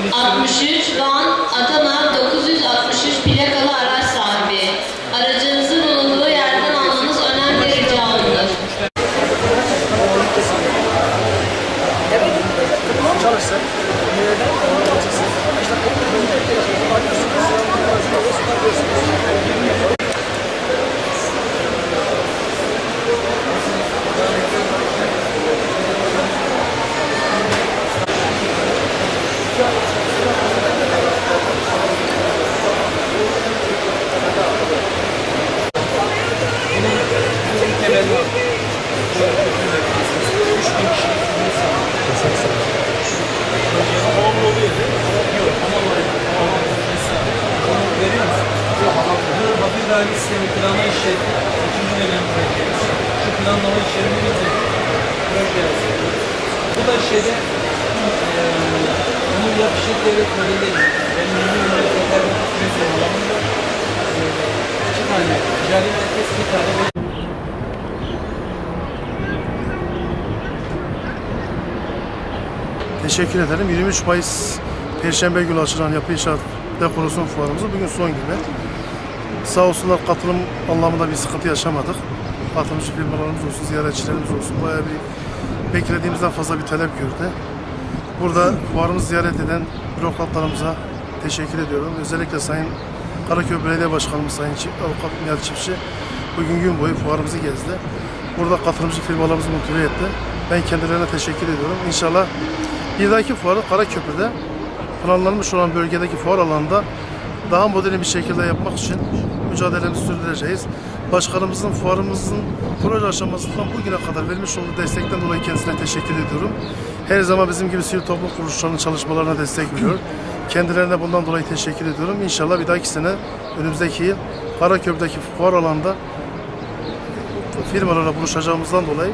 geliştirdik. 63 Van Adana 963 plakalı araç sahibi. Aracınızın Vergi sistemi planlama işleri, ikinci dönem projemiz. Şu planlama işlerini bitirdik. Proje. Bu da şeyde eee bunun yapışık devlet modelleri. Benim yeni ürünleri tekrar bir alanında iki tane ticari merkez, bir tane Teşekkür ederim. 23 Mayıs Perşembe günü açılan yapı inşaat dekorasyon fuarımızın bugün son günü. Sağ olsunlar katılım anlamında bir sıkıntı yaşamadık. Katılımcı firmalarımız olsun, ziyaretçilerimiz olsun bayağı bir beklediğimizden fazla bir talep gördü. Burada fuarımızı ziyaret eden bürokratlarımıza teşekkür ediyorum. Özellikle Sayın Karaköy Belediye Başkanımız Sayın Avukat Nihat Çiftçi bugün gün boyu fuarımızı gezdi. Burada katılımcı firmalarımızı motive etti. Ben kendilerine teşekkür ediyorum. İnşallah bir dahaki fuarı Karaköprü'de planlanmış olan bölgedeki fuar alanında daha modern bir şekilde yapmak için mücadelemizi sürdüreceğiz. Başkanımızın fuarımızın proje aşamasından bugüne kadar vermiş olduğu destekten dolayı kendisine teşekkür ediyorum. Her zaman bizim gibi sivil toplum kuruluşlarının çalışmalarına destek veriyor. Kendilerine bundan dolayı teşekkür ediyorum. İnşallah bir dahaki sene önümüzdeki yıl Karaköprü'deki fuar alanında firmalarla buluşacağımızdan dolayı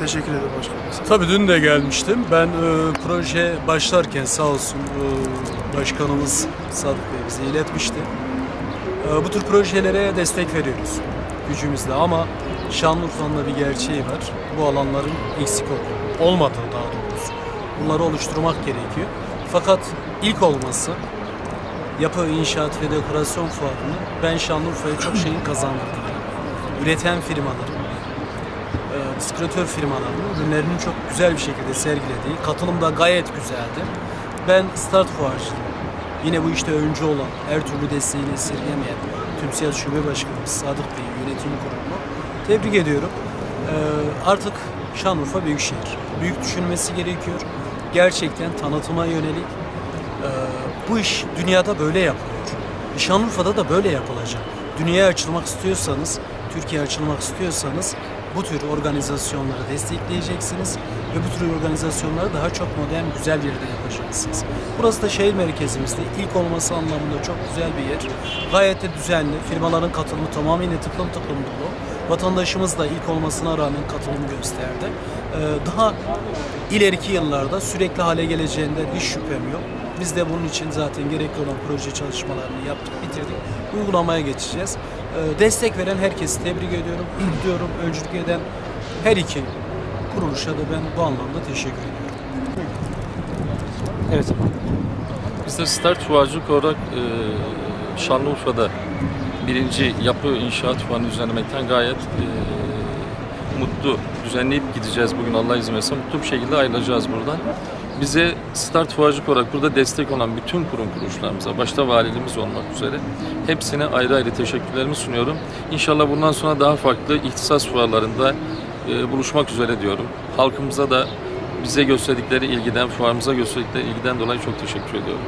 teşekkür ederim başkanım. Tabii dün de gelmiştim. Ben e, proje başlarken sağ olsun e, başkanımız Sadık Bey bize iletmişti. E, bu tür projelere destek veriyoruz gücümüzle ama Şanlıurfa'nın da bir gerçeği var. Bu alanların eksik ol- olmadığı daha doğrusu. Bunları oluşturmak gerekiyor. Fakat ilk olması yapı, inşaat ve dekorasyon fuarını ben Şanlıurfa'ya çok şeyin kazandırdığını, üreten firmaların, e, distribütör ürünlerini çok güzel bir şekilde sergilediği, katılım da gayet güzeldi. Ben start fuarcıyım. Yine bu işte öncü olan, her türlü desteğini esirgemeyen TÜMSİAD Şube Başkanımız Sadık Bey, yönetim kurulunu tebrik ediyorum. E, artık Şanlıurfa Büyükşehir. Büyük düşünmesi gerekiyor. Gerçekten tanıtıma yönelik e, bu iş dünyada böyle yapılıyor. Şanlıurfa'da da böyle yapılacak. Dünyaya açılmak istiyorsanız, Türkiye'ye açılmak istiyorsanız bu tür organizasyonları destekleyeceksiniz ve bu tür organizasyonları daha çok modern, güzel bir yerde yapacaksınız. Burası da şehir merkezimizde ilk olması anlamında çok güzel bir yer. Gayet de düzenli, firmaların katılımı tamamıyla tıklım tıklım dolu. Vatandaşımız da ilk olmasına rağmen katılım gösterdi. Ee, daha ileriki yıllarda sürekli hale geleceğinden hiç şüphem yok. Biz de bunun için zaten gerekli olan proje çalışmalarını yaptık, bitirdik. Uygulamaya geçeceğiz. Ee, destek veren herkesi tebrik ediyorum, kutluyorum. Öncülük eden her iki kuruluşa da ben bu anlamda teşekkür ediyorum. Evet. Biz de Start Fuarcılık olarak e, Şanlıurfa'da birinci yapı inşaat fuarını düzenlemekten gayet e, mutlu, düzenleyip gideceğiz bugün Allah izin verirse. Mutlu bir şekilde ayrılacağız buradan. Bize Start Fuarcılık olarak burada destek olan bütün kurum kuruluşlarımıza, başta valiliğimiz olmak üzere hepsine ayrı ayrı teşekkürlerimi sunuyorum. İnşallah bundan sonra daha farklı ihtisas fuarlarında e, buluşmak üzere diyorum. Halkımıza da bize gösterdikleri ilgiden, fuarımıza gösterdikleri ilgiden dolayı çok teşekkür ediyorum.